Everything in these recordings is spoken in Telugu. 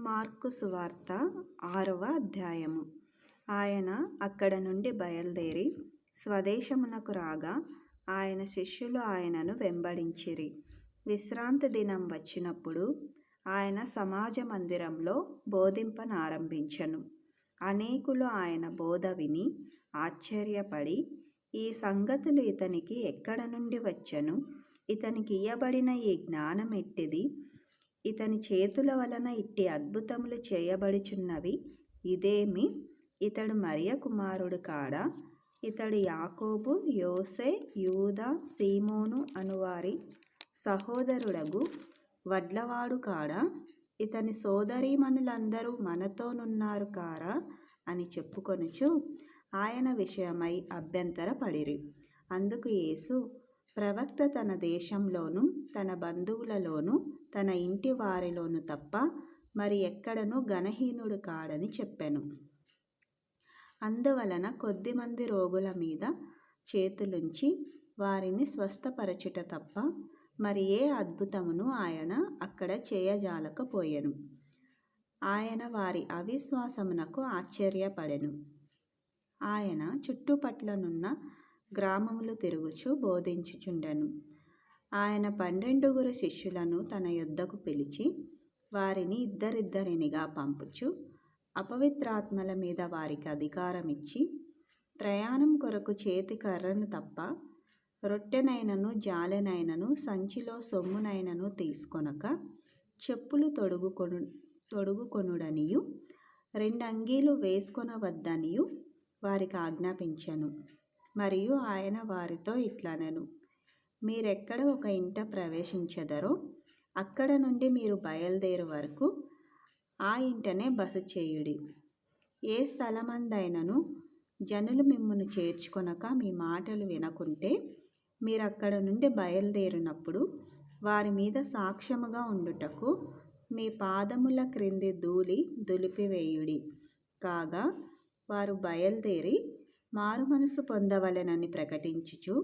మార్కు సువార్త ఆరవ అధ్యాయము. ఆయన అక్కడ నుండి బయలుదేరి స్వదేశమునకు రాగా ఆయన శిష్యులు ఆయనను వెంబడించిరి. విశ్రాంతి దినం వచ్చినప్పుడు ఆయన సమాజ మందిరంలో బోధింపనారంభించను. అనేకులు ఆయన బోధ విని ఆశ్చర్యపడి ఈ సంగతులు ఇతనికి ఎక్కడ నుండి వచ్చను? ఇతనికి ఇయ్యబడిన ఈ జ్ఞానం ఎట్టిది ఇతని చేతుల వలన ఇట్టి అద్భుతములు చేయబడుచున్నవి ఇదేమి? ఇతడు మరియ కుమారుడు కాడా? ఇతడు యాకోబు యోసే యూదా సీమోను అనువారి సహోదరుడగు వడ్లవాడు కాడా? ఇతని సోదరీమణులందరూ మనతోనున్నారు కారా? అని చెప్పుకొనుచు ఆయన విషయమై అభ్యంతరపడిరి. అందుకు యేసు ప్రవక్త తన దేశంలోనూ తన బంధువులలోనూ తన ఇంటి వారిలోనూ తప్ప మరి ఎక్కడనూ ఘనహీనుడు కాడని చెప్పెను. అందువలన కొద్దిమంది రోగుల మీద చేతులుంచి వారిని స్వస్థపరచుట తప్ప మరి ఏ అద్భుతమును ఆయన అక్కడ చేయజాలకపోయెను. ఆయన వారి అవిశ్వాసమునకు ఆశ్చర్యపడెను. ఆయన చుట్టుపట్లనున్న గ్రామములు తిరుగుచు బోధించుచుండెను. ఆయన పన్నెండుగురు శిష్యులను తన యొద్దకు పిలిచి వారిని ఇద్దరిద్దరినిగా పంపుచు అపవిత్రాత్మల మీద వారికి అధికారం ఇచ్చి ప్రయాణం కొరకు చేతి కర్రను తప్ప రొట్టెనైనను జాలెనైనను సంచిలో సొమ్మునైనను తీసుకొనక చెప్పులు తొడుగుకొను తొడుగుకొనుడనియు రెండంగీలు వేసుకొనవద్దనియు వారికి ఆజ్ఞాపించను. మరియు ఆయన వారితో ఇట్లనెను మీరెక్కడ ఒక ఇంట ప్రవేశించెదరో అక్కడ నుండి మీరు బయలుదేరు వరకు ఆ ఇంటనే బస చేయుడి. ఏ స్థలమందైనను జనులు మిమ్మల్ని చేర్చుకొనక మీ మాటలు వినకుంటే మీరక్కడ నుండి బయలుదేరినప్పుడు వారి మీద సాక్ష్యముగా ఉండుటకు మీ పాదముల క్రింది ధూళి దులిపివేయుడి. కాగా వారు బయలుదేరి మారుమనసు పొందవలెనని ప్రకటించుచు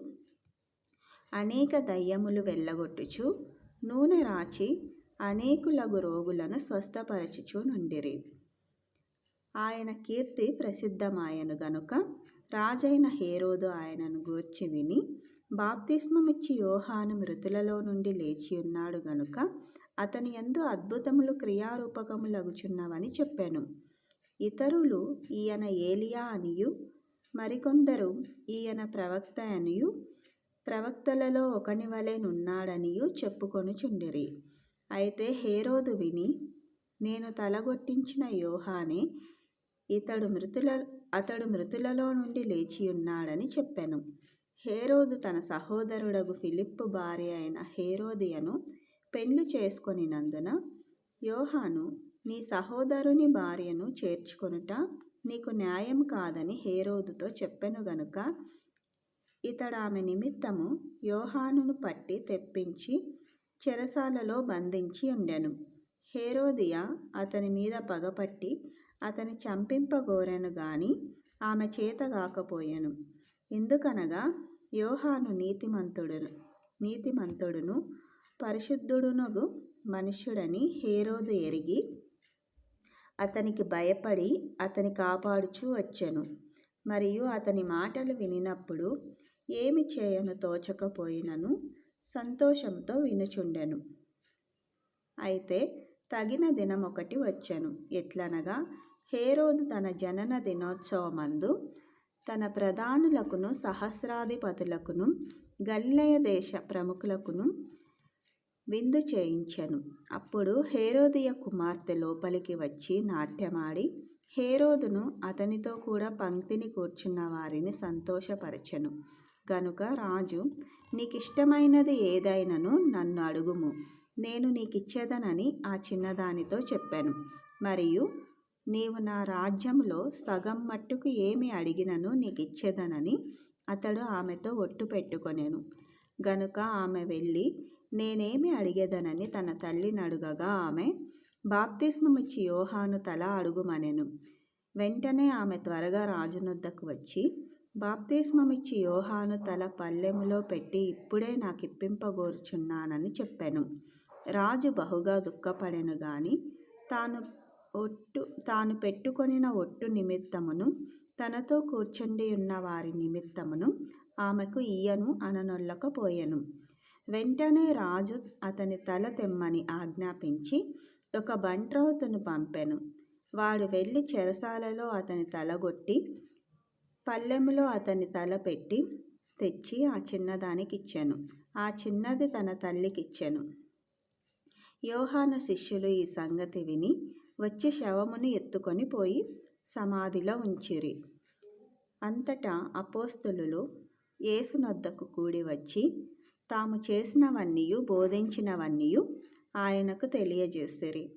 అనేక దయ్యములు వెళ్ళగొట్టుచు నూనె రాచి అనేకులగు రోగులను స్వస్థపరచుచు నుండిరి. ఆయన కీర్తి ప్రసిద్ధమాయను గనుక రాజైన హేరోదు ఆయనను గూర్చి విని బాప్తిస్మమిచ్చి యోహాను మృతులలో నుండి లేచి ఉన్నాడు గనుక అతని ఎందు అద్భుతములు క్రియారూపకములగుచున్నవని చెప్పాను. ఇతరులు ఈయన ఏలియా అనియు మరికొందరు ఈయన ప్రవక్త అనియు ప్రవక్తలలో ఒకని వలెనున్నాడనియు చెప్పుకొనుచుండిరి అయితే హేరోదు విని నేను తలగొట్టించిన యోహానే ఇతడు మృతుల అతడు మృతులలో నుండి లేచి ఉన్నాడని చెప్పాను. హేరోదు తన సహోదరుడగు ఫిలిప్పు భార్య అయిన హేరోదియను పెండ్లి చేసుకొనినందున యోహాను నీ సహోదరుని భార్యను చేర్చుకొనుట నీకు న్యాయం కాదని హేరోదుతో చెప్పెను గనుక ఇతడామె ఆమె నిమిత్తము యోహానును పట్టి తెప్పించి చెరసాలలో బంధించి ఉండెను. హేరోదియ అతని మీద పగపట్టి అతని చంపింపగోరెను గాని ఆమె చేత కాకపోయెను ఎందుకనగా యోహాను నీతిమంతుడు నీతిమంతుడును పరిశుద్ధుడునగు మనుష్యుడని హేరోదు ఎరిగి అతనికి భయపడి అతని కాపాడుచూ వచ్చెను. మరియు అతని మాటలు వినినప్పుడు ఏమి చేయను తోచకపోయినను సంతోషంతో వినుచుండెను. అయితే తగిన దినం ఒకటి వచ్చెను. ఎట్లనగా హేరోదు తన జనన దినోత్సవమందు తన ప్రధానులకును సహస్రాధిపతులకును గల్లయ దేశ ప్రముఖులకును విందు చేయించెను. అప్పుడు హేరోదియ కుమార్తె లోపలికి వచ్చి నాట్యమాడి హేరోదును అతనితో కూడా పంక్తిని కూర్చున్న వారిని సంతోషపరచెను. గనుక రాజు నీకిష్టమైనది ఏదైనను నన్ను అడుగుము. నేను నీకిచ్చేదనని ఆ చిన్నదానితో చెప్పాను. మరియు నీవు నా రాజ్యంలో సగం మట్టుకు ఏమి అడిగినను నీకిచ్చేదనని అతడు ఆమెతో ఒట్టు పెట్టుకొనెను. గనుక ఆమె వెళ్ళి నేనేమి అడిగేదనని తన తల్లిని అడుగగా ఆమె బాప్తిస్మమిచ్చి యోహాను తల అడుగుమనెను. వెంటనే ఆమె త్వరగా రాజునొద్దకు వచ్చి బాప్తిస్మమిచ్చి యోహాను తల పల్లెములో పెట్టి ఇప్పుడే నాకు ఇప్పింపగోరుచున్నానని చెప్పాను. రాజు బహుగా దుఃఖపడెను గాని తాను ఒట్టు తాను పెట్టుకొనిన ఒట్టు నిమిత్తమును తనతో కూర్చుండి ఉన్న వారి నిమిత్తమును ఆమెకు ఇయ్యను అననొల్లకపోయెను వెంటనే రాజు అతని తల తెమ్మని ఆజ్ఞాపించి ఒక బంట్రౌతును పంపెను. వాడు వెళ్ళి చెరసాలలో అతని తలగొట్టి పల్లెములో అతని తల పెట్టి తెచ్చి ఆ చిన్నదానికిచ్చెను. ఆ చిన్నది తన తల్లికిచ్చెను. యోహాను శిష్యులు ఈ సంగతి విని వచ్చి శవమును ఎత్తుకొని పోయి సమాధిలో ఉంచిరి. అంతటా అపోస్తులు యేసునొద్దకు కూడి వచ్చి తాము చేసినవన్నీయు బోధించినవన్నీయు ఆయనకు తెలియజేసిరి.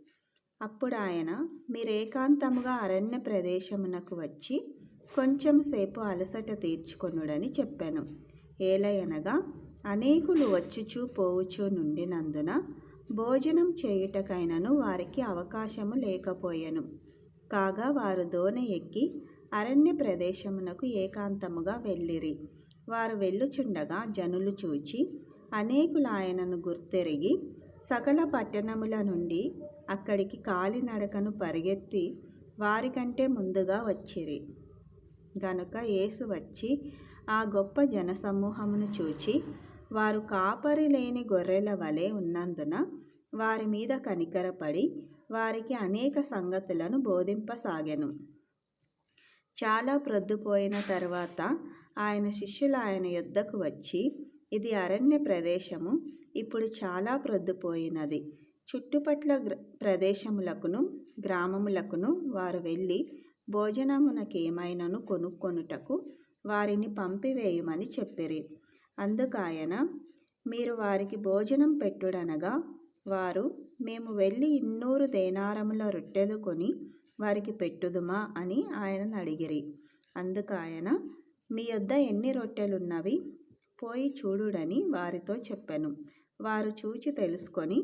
అప్పుడు ఆయన మీరేకాంతముగా అరణ్య ప్రదేశమునకు వచ్చి కొంచెం సేపు అలసట తీర్చుకొనుడని చెప్పాను. ఏలయనగా అనేకులు వచ్చుచూ పోవుచూ నుండినందున భోజనం చేయుటకైనను వారికి అవకాశము లేకపోయెను. కాగా వారు దోన ఎక్కి అరణ్య ప్రదేశమునకు ఏకాంతముగా వెళ్ళిరి. వారు వెళ్ళుచుండగా జనులు చూచి అనేకులు ఆయనను గుర్తెరిగి సకల పట్టణముల నుండి అక్కడికి కాలినడకను పరిగెత్తి వారికంటే ముందుగా వచ్చిరి. గనుక యేసు వచ్చి ఆ గొప్ప జనసమూహమును చూచి వారు కాపరి లేని గొర్రెల వలె ఉన్నందున వారి మీద కనికరపడి వారికి అనేక సంగతులను బోధింపసాగెను. చాలా ప్రొద్దుపోయిన తర్వాత ఆయన శిష్యులు ఆయన యొద్దకు వచ్చి ఇది అరణ్య ప్రదేశము ఇప్పుడు చాలా ప్రొద్దుపోయినది. చుట్టుపట్ల గ్ర ప్రదేశములకును గ్రామములకును వారు వెళ్ళి భోజనమునకేమైనను కొనుక్కొనుటకు వారిని పంపివేయమని చెప్పిరి. అందుకాయన మీరు వారికి భోజనం పెట్టుడనగా వారు మేము వెళ్ళి ఇన్నూరు దేనారముల రొట్టెలు కొని వారికి పెట్టుదుమా అని ఆయన అడిగిరి. అందుకాయన మీ యొద్ద ఎన్ని రొట్టెలున్నవి? పోయి చూడుడని వారితో చెప్పాను. వారు చూచి తెలుసుకొని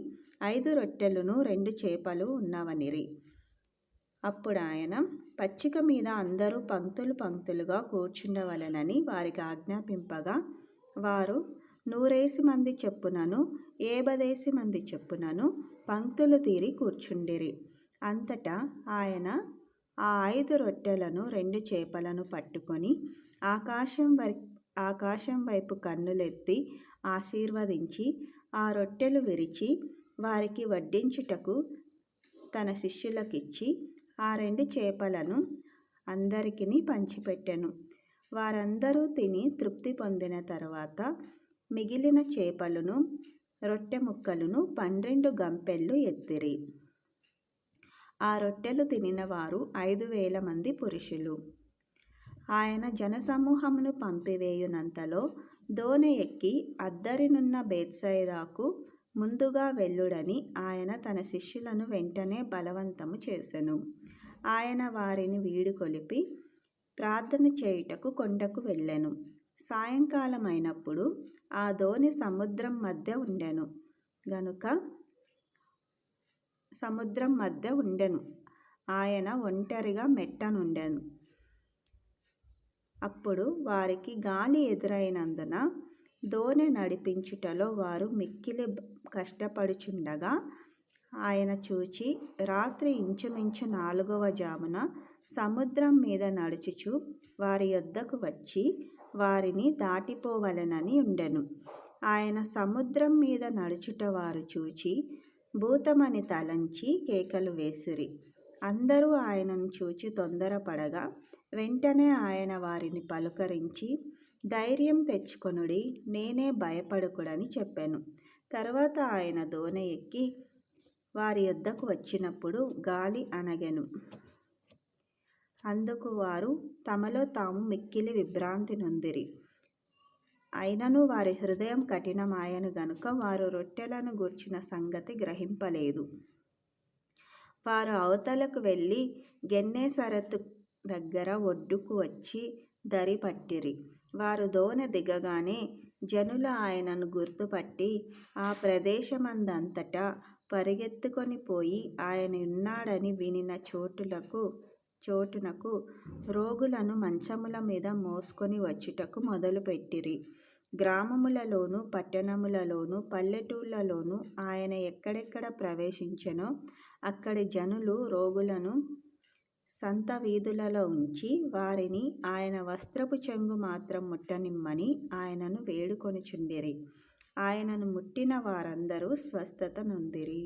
ఐదు రొట్టెలను రెండు చేపలు ఉన్నవనిరి. అప్పుడు ఆయన పచ్చిక మీద అందరూ పంక్తులు పంక్తులుగా కూర్చుండవలెనని వారికి ఆజ్ఞాపింపగా వారు నూరేసి మంది చెప్పునను ఏబదేసి మంది చెప్పునను పంక్తులు తీరి కూర్చుండిరి. అంతటా ఆయన ఆ ఐదు రొట్టెలను రెండు చేపలను పట్టుకొని ఆకాశం వై ఆకాశం వైపు కన్నులెత్తి ఆశీర్వదించి ఆ రొట్టెలు విరిచి వారికి వడ్డించుటకు తన శిష్యులకిచ్చి ఆ రెండు చేపలను అందరికిని పంచిపెట్టెను. వారందరూ తిని తృప్తి పొందిన తర్వాత మిగిలిన చేపలను రొట్టె ముక్కలను పన్నెండు గంపెళ్ళు ఎత్తిరి. ఆ రొట్టెలు తినిన వారు ఐదు వేల మంది పురుషులు. ఆయన జనసమూహమును పంపివేయునంతలో దోణి ఎక్కి అద్దరినున్న బేత్సైదాకు ముందుగా వెళ్ళుడని ఆయన తన శిష్యులను వెంటనే బలవంతము చేసెను. ఆయన వారిని వీడుకొలిపి ప్రార్థన చేయుటకు కొండకు వెళ్ళెను. సాయంకాలమైనప్పుడు ఆ దోణి సముద్రం మధ్య ఉండెను. గనుక సముద్రం మధ్య ఉండెను. ఆయన ఒంటరిగా మెట్టనుండెను. అప్పుడు వారికి గాలి ఎదురైనందున దోణి నడిపించుటలో వారు మిక్కిలి కష్టపడుచుండగా ఆయన చూచి రాత్రి ఇంచుమించు నాలుగవ జామున సముద్రం మీద నడుచుచు వారి యొద్దకు వచ్చి వారిని దాటిపోవలెనని ఉండెను. ఆయన సముద్రం మీద నడుచుట వారు చూచి భూతమని తలంచి కేకలు వేసిరి. అందరూ ఆయనను చూచి తొందరపడగా వెంటనే ఆయన వారిని పలుకరించి ధైర్యం తెచ్చుకొనుడి నేనే భయపడకుడని చెప్పాను తర్వాత ఆయన దోణ ఎక్కి వారి యొద్దకు వచ్చినప్పుడు గాలి అనగెను. అందుకు వారు తమలో తాము మిక్కిలి విభ్రాంతి నొందిరి. అయినను వారి హృదయం కఠినమాయను గనుక వారు రొట్టెలను గూర్చిన సంగతి గ్రహింపలేదు. వారు అవతలకు వెళ్ళి గెన్నేసరతు దగ్గర ఒడ్డుకు వచ్చి దరి పట్టిరి వారు దోన దిగగానే జనులు ఆయనను గుర్తుపట్టి ఆ ప్రదేశమందంతటా పరిగెత్తుకొని పోయి ఆయన ఉన్నాడని వినిన చోటులకు చోటునకు రోగులను మంచముల మీద మోసుకొని వచ్చుటకు మొదలుపెట్టిరి. గ్రామములలోను పట్టణములలోను పల్లెటూళ్ళలోనూ ఆయన ఎక్కడెక్కడ ప్రవేశించెనో అక్కడి జనులు రోగులను సంత వీధులలో ఉంచి, వారిని ఆయన వస్త్రపు చెంగు మాత్రం ముట్టనిమ్మని ఆయనను వేడుకొనుచుండిరి. ఆయనను ముట్టిన వారందరూ స్వస్థత నొందిరి.